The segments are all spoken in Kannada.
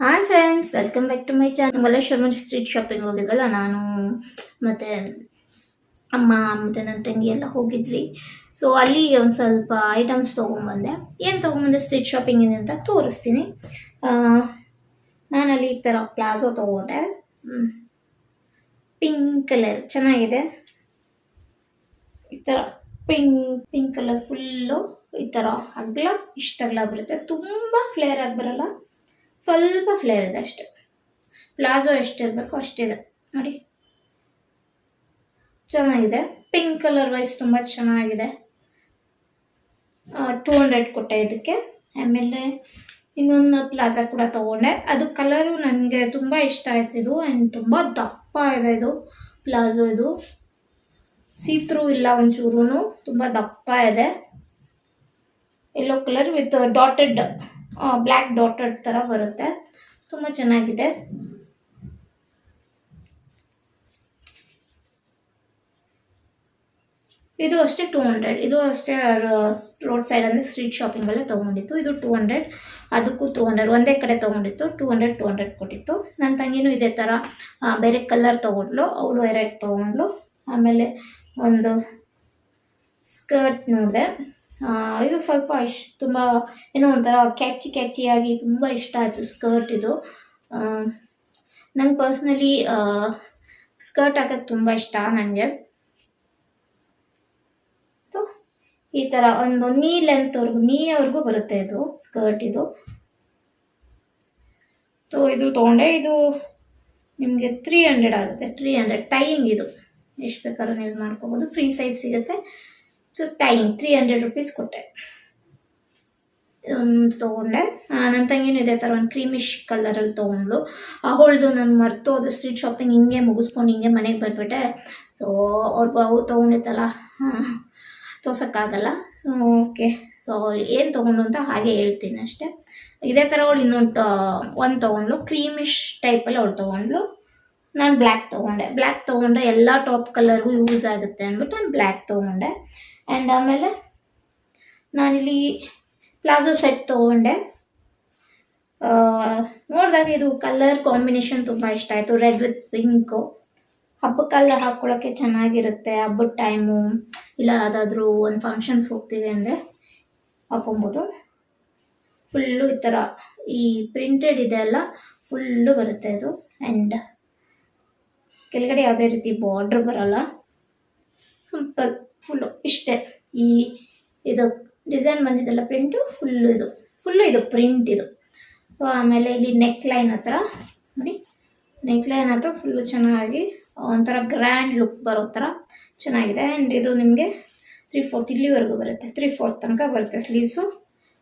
Hi friends welcome back to my channel Malleshwara street shopping ಹೋಗಿದ್ವಲ್ಲ, ನಾನು ಮತ್ತು ಅಮ್ಮ, ಮತ್ತು ನನ್ನ ತಂಗಿ ಎಲ್ಲ ಹೋಗಿದ್ವಿ. ಸೊ ಅಲ್ಲಿ ಒಂದು ಸ್ವಲ್ಪ ಐಟಮ್ಸ್ ತೊಗೊಂಬಂದೆ. ಏನು ತೊಗೊಂಬಂದೆ? ಸ್ಟ್ರೀಟ್ ಶಾಪಿಂಗ್ ಇದೆ ಅಂತ ತೋರಿಸ್ತೀನಿ. ನಾನಲ್ಲಿ ಈ ಥರ ಪ್ಲಾಜೋ ತೊಗೊಂಡೆ. ಪಿಂಕ್ ಕಲರ್ ಚೆನ್ನಾಗಿದೆ. ಈ ಥರ ಪಿಂಕ್ ಪಿಂಕ್ ಕಲರ್ ಫುಲ್ಲು ಈ ಥರ ಅಗ್ಲ ಇಷ್ಟ ಅಗಲ ಬರುತ್ತೆ. ತುಂಬ ಫ್ಲೇರ್ ಆಗಿ ಬರಲ್ಲ. ಸ್ವಲ್ಪ ಫ್ಲೇರ್ ಇದೆ ಅಷ್ಟೆ. ಪ್ಲಾಜೋ ಎಷ್ಟಿರಬೇಕು ಅಷ್ಟಿದೆ. ನೋಡಿ. ಚೆನ್ನಾಗಿದೆ. ಪಿಂಕ್ ಕಲರ್ ವೈಸ್ ತುಂಬ ಚೆನ್ನಾಗಿದೆ. ಟೂ ಹಂಡ್ರೆಡ್ ಕೊಟ್ಟೆ ಇದಕ್ಕೆ. ಆಮೇಲೆ ಇನ್ನೊಂದು ಪ್ಲಾಜಾ ಕೂಡ ತೊಗೊಂಡೆ. ಅದು ಕಲರು ನನಗೆ ತುಂಬ ಇಷ್ಟ ಆಯ್ತು ಇದು. ಆ್ಯಂಡ್ ತುಂಬ ದಪ್ಪ ಇದೆ ಇದು. ಪ್ಲಾಜೋ ಇದು. ಸೀತ್ರೂ ಇಲ್ಲ ಒಂಚೂರು ತುಂಬ ದಪ್ಪ ಇದೆ. Yellow colour with dotted black dotted ಥರ ಬರುತ್ತೆ. ತುಂಬ ಚೆನ್ನಾಗಿದೆ. ಇದು ಅಷ್ಟೇ ಟೂ ಹಂಡ್ರೆಡ್ ಇದು ಅಷ್ಟೇ ರೋಡ್ ಸೈಡ್ ಅಂದರೆ ಸ್ಟ್ರೀಟ್ ಶಾಪಿಂಗಲ್ಲೇ ತೊಗೊಂಡಿತ್ತು. ಇದು ಟೂ ಹಂಡ್ರೆಡ್ ಅದಕ್ಕೂ ಟೂ ಹಂಡ್ರೆಡ್ ಒಂದೇ ಕಡೆ ತೊಗೊಂಡಿತ್ತು. ಟೂ ಹಂಡ್ರೆಡ್ ಟೂ ಹಂಡ್ರೆಡ್ ಕೊಟ್ಟಿತ್ತು. ನನ್ನ ತಂಗಿನೂ ಇದೇ ಥರ ಬೇರೆ ಕಲರ್ ತೊಗೊಂಡ್ಲು. ಅವಳು ಎರಡು ತೊಗೊಂಡ್ಲು ಆಮೇಲೆ ಒಂದು ಸ್ಕರ್ಟ್ ನೋಡಿದೆ. ಇದು ಸ್ವಲ್ಪ ಇಶ್, ತುಂಬ ಏನೋ ಒಂಥರ ಕ್ಯಾಚಿ ಕ್ಯಾಚಿಯಾಗಿ ತುಂಬ ಇಷ್ಟ ಆಯಿತು ಸ್ಕರ್ಟ್ ಇದು. ನಂಗೆ ಪರ್ಸ್ನಲಿ ಸ್ಕರ್ಟ್ ಹಾಕೋದು ತುಂಬ ಇಷ್ಟ ನನಗೆ ಈ ಥರ ಒಂದು ನೀ ಲೆಂತ್ವರೆಗೂ ನೀವರೆಗೂ ಬರುತ್ತೆ ಇದು ಸ್ಕರ್ಟ್ ಇದು. ಸೊ ಇದು ತೊಗೊಂಡೆ, ಇದು ನಿಮಗೆ ತ್ರೀ ಹಂಡ್ರೆಡ್ ಆಗುತ್ತೆ ತ್ರೀ ಹಂಡ್ರೆಡ್ ಟೈಯಿಂಗ್ ಇದು. ಎಷ್ಟು ಬೇಕಾದ್ರೂ ನೀವು ಮಾಡ್ಕೋಬೋದು ಫ್ರೀ ಸೈಜ್ ಸಿಗುತ್ತೆ. So time three hundred rupees ಕೊಟ್ಟೆ. ಒಂದು ತೊಗೊಂಡೆ. ನನ್ನ ತಂಗಿನೂ ಇದೇ ಥರ ಒಂದು ಕ್ರೀಮಿಶ್ ಕಲರಲ್ಲಿ ತೊಗೊಂಡ್ಲು ಅವಳ್ದು ನಾನು ಮರೆತು ಅದು ಸ್ಟ್ರೀಟ್ ಶಾಪಿಂಗ್ ಹಿಂಗೆ ಮುಗಿಸ್ಕೊಂಡು ಹಿಂಗೆ ಮನೆಗೆ ಬರ್ಬಿಟ್ಟೆ ಸೊ ಅವ್ರು ಬಾವು ತೊಗೊಂಡಿತ್ತಲ್ಲ. ತೋರ್ಸೋಕ್ಕಾಗಲ್ಲ. ಸೊ ಓಕೆ ಸೊ ಏನು ತೊಗೊಂಡು ಅಂತ ಹಾಗೆ ಹೇಳ್ತೀನಿ ಅಷ್ಟೇ. ಇದೇ ಥರ ಅವಳು ಇನ್ನೊಂದು ಒಂದು ತೊಗೊಂಡ್ಲು ಕ್ರೀಮಿಶ್ ಟೈಪಲ್ಲಿ ಅವಳು ತೊಗೊಂಡ್ಲು ನಾನು ಬ್ಲ್ಯಾಕ್ ತೊಗೊಂಡೆ. ಬ್ಲ್ಯಾಕ್ ತೊಗೊಂಡ್ರೆ ಎಲ್ಲ ಟಾಪ್ ಕಲರ್ಗೂ ಯೂಸ್ ಆಗುತ್ತೆ ಅಂದ್ಬಿಟ್ಟು ನಾನು ಬ್ಲ್ಯಾಕ್ ತೊಗೊಂಡೆ. ಆ್ಯಂಡ್ ಆಮೇಲೆ ನಾನಿಲ್ಲಿ ಪ್ಲಾಜೋ ಸೆಟ್ ತೊಗೊಂಡೆ. ನೋಡಿದಾಗ ಇದು ಕಲರ್ ಕಾಂಬಿನೇಷನ್ ತುಂಬ ಇಷ್ಟ ಆಯಿತು. ರೆಡ್ ವಿತ್ ಪಿಂಕು ಹಬ್ಬಕ್ಕೆಲ್ಲ ಹಾಕ್ಕೊಳ್ಳೋಕ್ಕೆ ಚೆನ್ನಾಗಿರುತ್ತೆ. ಹಬ್ಬದ ಟೈಮು ಇಲ್ಲ ಯಾವುದಾದ್ರೂ ಒಂದು ಫಂಕ್ಷನ್ಸ್ ಹೋಗ್ತೀವಿ ಅಂದರೆ ಹಾಕೊಬೋದು. ಫುಲ್ಲು ಈ ಥರ ಈ ಪ್ರಿಂಟೆಡ್ ಇದೆ ಅಲ್ಲ ಫುಲ್ಲು ಬರುತ್ತೆ ಅದು ಆ್ಯಂಡ್ ಕೆಳಗಡೆ ಯಾವುದೇ ರೀತಿ ಬಾರ್ಡ್ರ್ ಬರಲ್ಲ. ಸ್ವಲ್ಪ ಫುಲ್ಲು ಇಷ್ಟೇ. ಈ ಇದು ಡಿಸೈನ್ ಬಂದಿದ್ದಲ್ಲ ಪ್ರಿಂಟು ಫುಲ್ಲು ಇದು. ಫುಲ್ಲು ಇದು ಪ್ರಿಂಟ್ ಇದು. ಸೊ ಆಮೇಲೆ ಇಲ್ಲಿ ನೆಕ್ ಲೈನ್ ಹತ್ರ ನೋಡಿ. ನೆಕ್ ಲೈನ್ ಹತ್ರ ಫುಲ್ಲು ಚೆನ್ನಾಗಿ ಒಂಥರ ಗ್ರ್ಯಾಂಡ್ ಲುಕ್ ಬರೋ ಥರ ಚೆನ್ನಾಗಿದೆ. ಆ್ಯಂಡ್ ಇದು ನಿಮಗೆ ತ್ರೀ ಫೋರ್ತ್ ಇಲ್ಲಿವರೆಗೂ ಬರುತ್ತೆ. ತ್ರೀ ಫೋರ್ತ್ ತನಕ ಬರುತ್ತೆ ಸ್ಲೀವ್ಸು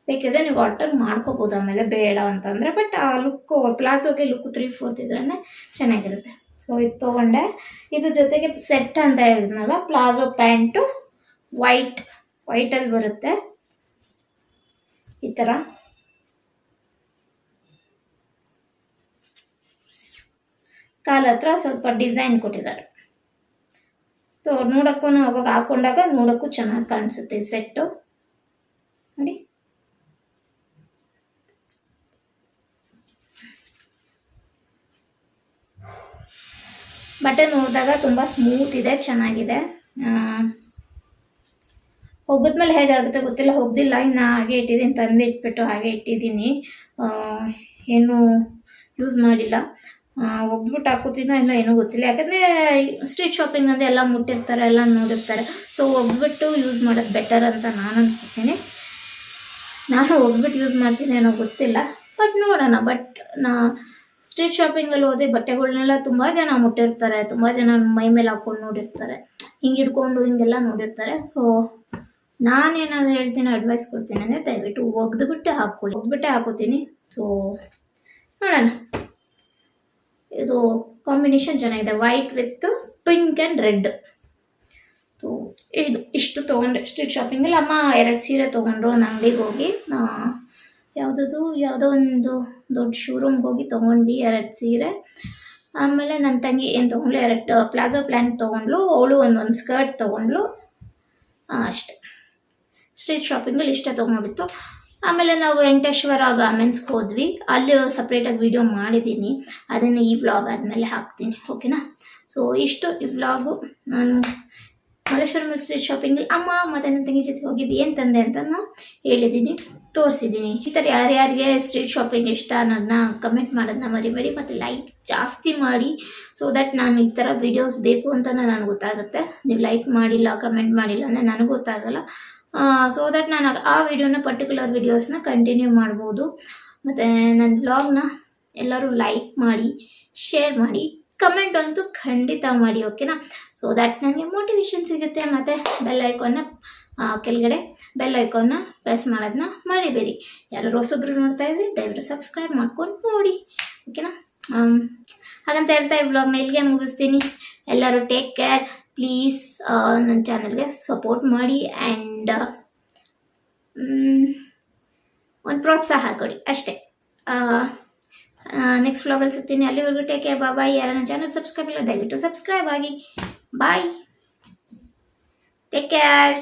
ಬೇಕಿದ್ರೆ ನೀವು ಆರ್ಡರ್ ಮಾಡ್ಕೋಬೋದು. ಆಮೇಲೆ ಬೇಡ ಅಂತಂದರೆ ಬಟ್ ಆ ಲುಕ್ಕು ಪ್ಲಾಸೋಗೆ ಲುಕ್ ತ್ರೀ ಫೋರ್ತ್ ಇದ್ರೇ ಚೆನ್ನಾಗಿರುತ್ತೆ. ಸೊ ಇದು ತೊಗೊಂಡೆ ಇದ್ರ ಜೊತೆಗೆ ಸೆಟ್ ಅಂತ ಹೇಳಿದ್ನಲ್ಲ ಪ್ಲಾಜೋ ಪ್ಯಾಂಟು ವೈಟ್ ವೈಟಲ್ಲಿ ಬರುತ್ತೆ. ಈ ಥರ ಕಾಲ ಹತ್ರ ಸ್ವಲ್ಪ ಡಿಸೈನ್ ಕೊಟ್ಟಿದ್ದಾರೆ. ಸೊ ನೋಡೋಕ್ಕೂ ಅವಾಗ ಹಾಕೊಂಡಾಗ ನೋಡೋಕ್ಕೂ ಚೆನ್ನಾಗಿ ಕಾಣಿಸುತ್ತೆ ಸೆಟ್ಟು ನೋಡಿ. ಬಟ್ಟೆ ನೋಡಿದಾಗ ತುಂಬ ಸ್ಮೂತ್ ಇದೆ, ಚೆನ್ನಾಗಿದೆ. ಹೋಗಿದ್ಮೇಲೆ ಹೇಗಾಗುತ್ತೆ ಗೊತ್ತಿಲ್ಲ, ಹೋಗ್ದಿಲ್ಲ, ಇನ್ನು ಹಾಗೆ ಇಟ್ಟಿದ್ದೀನಿ ತಂದು ಇಟ್ಬಿಟ್ಟು ಹಾಗೆ ಇಟ್ಟಿದ್ದೀನಿ. ಏನು ಯೂಸ್ ಮಾಡಿಲ್ಲ. ಒಗ್ಬಿಟ್ಟು ಹಾಕೋತೀನೋ ಇಲ್ಲ ಏನೂ ಗೊತ್ತಿಲ್ಲ. ಯಾಕಂದರೆ ಸ್ಟ್ರೀಟ್ ಶಾಪಿಂಗ್ ಅಂದರೆ ಎಲ್ಲ ಮುಟ್ಟಿರ್ತಾರೆ, ಎಲ್ಲ ನೋಡಿರ್ತಾರೆ. ಸೊ ಒಗ್ಬಿಟ್ಟು ಯೂಸ್ ಮಾಡೋದು ಬೆಟರ್ ಅಂತ ನಾನು ಅನ್ಕೋತೀನಿ. ನಾನು ಒಗ್ಬಿಟ್ಟು ಯೂಸ್ ಮಾಡ್ತೀನಿ ಏನೋ ಗೊತ್ತಿಲ್ಲ. ಬಟ್ ನೋಡೋಣ ಬಟ್ ನಾ ಸ್ಟ್ರೀಟ್ ಶಾಪಿಂಗಲ್ಲಿ ಹೋದೆ ಬಟ್ಟೆಗಳನ್ನೆಲ್ಲ ತುಂಬ ಜನ ಮುಟ್ಟಿರ್ತಾರೆ, ತುಂಬ ಜನ ಮೈ ಮೇಲೆ ಹಾಕ್ಕೊಂಡು ನೋಡಿರ್ತಾರೆ, ಹಿಂಗೆ ಹಿಡ್ಕೊಂಡು ಹಿಂಗೆಲ್ಲ ನೋಡಿರ್ತಾರೆ. ಸೊ ನಾನೇನಾದ್ರು ಹೇಳ್ತೀನಿ ಅಡ್ವೈಸ್ ಕೊಡ್ತೀನಿ ಅಂದರೆ ದಯವಿಟ್ಟು ಒಗ್ದುಬಿಟ್ಟೆ ಹಾಕ್ಕೊಳ್ಳಿ ಒಗ್ಬಿಟ್ಟೆ ಹಾಕೋತೀನಿ. ಸೊ ನೋಡೋಣ. ಇದು ಕಾಂಬಿನೇಷನ್ ಚೆನ್ನಾಗಿದೆ white with pink and red so ಇದು ಇಷ್ಟು ತೊಗೊಂಡ್ರೆ ಸ್ಟ್ರೀಟ್ ಶಾಪಿಂಗಲ್ಲಿ ಅಮ್ಮ ಎರಡು ಸೀರೆ ತೊಗೊಂಡ್ರು ಒಂದು ಅಂಗಡಿಗೆ ಹೋಗಿ ಯಾವುದದು? ಯಾವುದೋ ಒಂದು ದೊಡ್ಡ ಶೋರೂಮ್ಗೆ ಹೋಗಿ ತೊಗೊಂಡ್ವಿ ಎರಡು ಸೀರೆ. ಆಮೇಲೆ ನನ್ನ ತಂಗಿ ಏನು ತೊಗೊಂಡ್ಲು ಎರಡು ಪ್ಲಾಜೋ ಪ್ಲ್ಯಾನ್ ತೊಗೊಂಡ್ಲು ಅವಳು ಒಂದೊಂದು ಸ್ಕರ್ಟ್ ತೊಗೊಂಡ್ಲು ಅಷ್ಟೆ. ಸ್ಟ್ರೀಟ್ ಶಾಪಿಂಗಲ್ಲಿ ಇಷ್ಟೇ ತೊಗೊಂಡ್ಬಿಟ್ಟು. ಆಮೇಲೆ ನಾವು ವೆಂಕಟೇಶ್ವರ ಗಾರ್ಮೆಂಟ್ಸ್ಗೆ ಹೋದ್ವಿ. ಅಲ್ಲಿ ಸಪ್ರೇಟಾಗಿ ವಿಡಿಯೋ ಮಾಡಿದ್ದೀನಿ ಅದನ್ನು ಈ ವ್ಲಾಗ್ ಆದಮೇಲೆ ಹಾಕ್ತೀನಿ. ಓಕೆನಾ ಸೊ ಇಷ್ಟು ಈ ವ್ಲಾಗು ನಾನು ಮಲ್ಲೇಶ್ವರಂ ಸ್ಟ್ರೀಟ್ ಶಾಪಿಂಗಲ್ಲಿ ಅಮ್ಮ ಮತ್ತೆ ನನ್ನ ತಂಗಿ ಜೊತೆ ಹೋಗಿದ್ದು ಏನು ತಂದೆ ಅಂತ ನಾನು ಹೇಳಿದ್ದೀನಿ, ತೋರಿಸಿದ್ದೀನಿ. ಈ ಥರ ಯಾರ್ಯಾರಿಗೆ ಸ್ಟ್ರೀಟ್ ಶಾಪಿಂಗ್ ಇಷ್ಟ ಅನ್ನೋದನ್ನ ಕಮೆಂಟ್ ಮಾಡೋದನ್ನ ಮರಿಬೇಡಿ ಮತ್ತು ಲೈಕ್ ಜಾಸ್ತಿ ಮಾಡಿ ಸೊ ದಟ್ ನಾನು ಈ ಥರ ವಿಡಿಯೋಸ್ ಬೇಕು ಅಂತ ನನಗೆ ಗೊತ್ತಾಗುತ್ತೆ. ನೀವು ಲೈಕ್ ಮಾಡಿಲ್ಲ ಕಮೆಂಟ್ ಮಾಡಿಲ್ಲ ಅಂದರೆ ನನಗೆ ಗೊತ್ತಾಗಲ್ಲ. ಸೊ ದಟ್ ನಾನು ಆ ವಿಡಿಯೋನ ಪರ್ಟಿಕ್ಯುಲರ್ ವಿಡಿಯೋಸ್ನ ಕಂಟಿನ್ಯೂ ಮಾಡ್ಬೋದು. ಮತ್ತು ನನ್ನ ವ್ಲಾಗ್ನ ಎಲ್ಲರೂ ಲೈಕ್ ಮಾಡಿ ಶೇರ್ ಮಾಡಿ. ಕಮೆಂಟ್ ಅಂತೂ ಖಂಡಿತ ಮಾಡಿ ಓಕೆನಾ ಸೊ ದ್ಯಾಟ್ ನನಗೆ ಮೋಟಿವೇಶನ್ ಸಿಗುತ್ತೆ, ಮತ್ತು ಬೆಲ್ ಐಕಾನ್ನ ಕೆಳಗಡೆ ಬೆಲ್ ಐಕಾನ್ನ ಪ್ರೆಸ್ ಮಾಡೋದನ್ನ ಮರಿಬೇಡಿ. ಯಾರು ಹೊಸೊಬ್ರು ನೋಡ್ತಾ ಇದ್ರಿ ದಯವಿಟ್ಟು ಸಬ್ಸ್ಕ್ರೈಬ್ ಮಾಡ್ಕೊಂಡು ನೋಡಿ ಓಕೆನಾ ಹಾಗಂತ ಹೇಳ್ತಾ ಈ ವ್ಲಾಗ್ನ ಇಲ್ಲಿಗೆ ಮುಗಿಸ್ತೀನಿ. ಎಲ್ಲರೂ ಟೇಕ್ ಕೇರ್ ಪ್ಲೀಸ್ ನನ್ನ ಚಾನಲ್ಗೆ ಸಪೋರ್ಟ್ ಮಾಡಿ ಆ್ಯಂಡ್ ಒಂದು ಪ್ರೋತ್ಸಾಹ ಕೊಡಿ, ಅಷ್ಟೇ. ನೆಕ್ಸ್ಟ್ ವ್ಲಾಗಲ್ಲಿ ಸಿಗ್ತೀನಿ. ಅಲ್ಲಿವರೆಗೂ ಟೇಕ್ ಕೇರ್ ಬಾಯ್ ಯಾರು ನನ್ನ ಚಾನಲ್ ಸಬ್ಸ್ಕ್ರೈಬ್ ಇಲ್ಲ, ದಯವಿಟ್ಟು ಸಬ್ಸ್ಕ್ರೈಬ್ ಆಗಿ. Bye take care